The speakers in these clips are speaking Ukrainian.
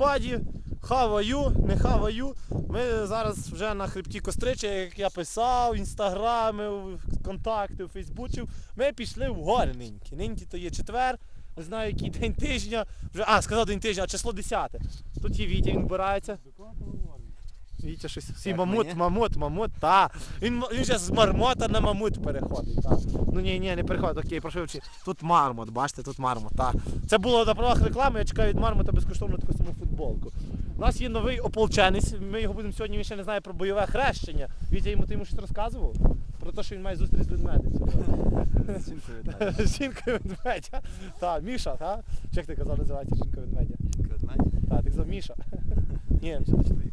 everybody, хаваю, не хаваю. Ми зараз вже на хребті Кострича, як я писав, інстаграми, контакти, фейсбучів. Ми пішли в гори ниньки. Ниньки то є четвер, не знаю, який день тижня. Вже, а, сказав день тижня, а число 10. Тут є Вітя, він вбирається. Вітя щось. Всі мамут, мені? мамут, мамут, та. Він, він зараз з мармота на мамут переходить. Та. Ну ні, ні, не переходить, окей, прошу вчи. Тут мармот, бачите, тут мармот. Та. Це було на правах реклами, я чекаю від мармота безкоштовно таку саму футболку. У нас є новий ополченець, ми його будемо сьогодні, він ще не знає про бойове хрещення. Вітя йому ти йому щось розказував? Про те, що він має зустріч з ведмедем сьогодні. З Жінкою ведмедя. Так, Міша, так? Як ти казав, називається жінка ведмедя? Жінка від мене. Так, ти казав Міша. Ні,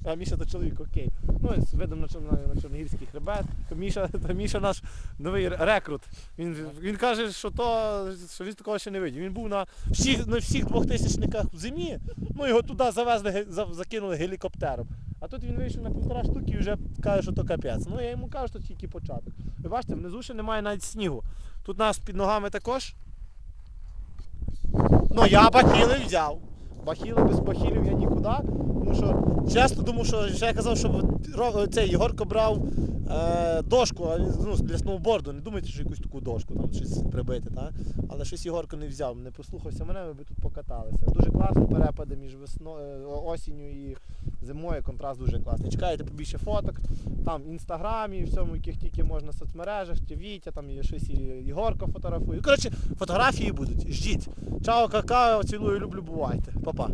а Міша то чоловік, окей. Ну, з видом на, чор- на Чорногірський хребет. Міша, та Міша наш новий рекрут. Він, він каже, що то, що він такого ще не видів. Він був на всіх, на всіх двох тисячниках в зимі, ну його туди завезли, закинули гелікоптером. А тут він вийшов на півтора штуки і вже каже, що то капець. Ну я йому кажу, що тільки початок. Ви бачите, внизу ще немає навіть снігу. Тут нас під ногами також. Ну я бахіли взяв. Бахіли без бахілів я нікуди. Тому що чесно думав, що я казав, що цей Єгорко брав е, дошку ну, для сноуборду. Не думайте, що якусь таку дошку там щось прибити, так? Але щось Єгорко не взяв, не послухався мене, ми би тут покаталися. Дуже класно перепади між весно, е, осінню і зимою, контраст дуже класний. Чекаєте побільше фоток, там в інстаграмі, всьому, яких тільки можна в соцмережах, чи Вітя, там є щось і Єгорко фотографує. Коротше, фотографії будуть. Ждіть. Чао, какао, цілую, люблю, бувайте. Па-па.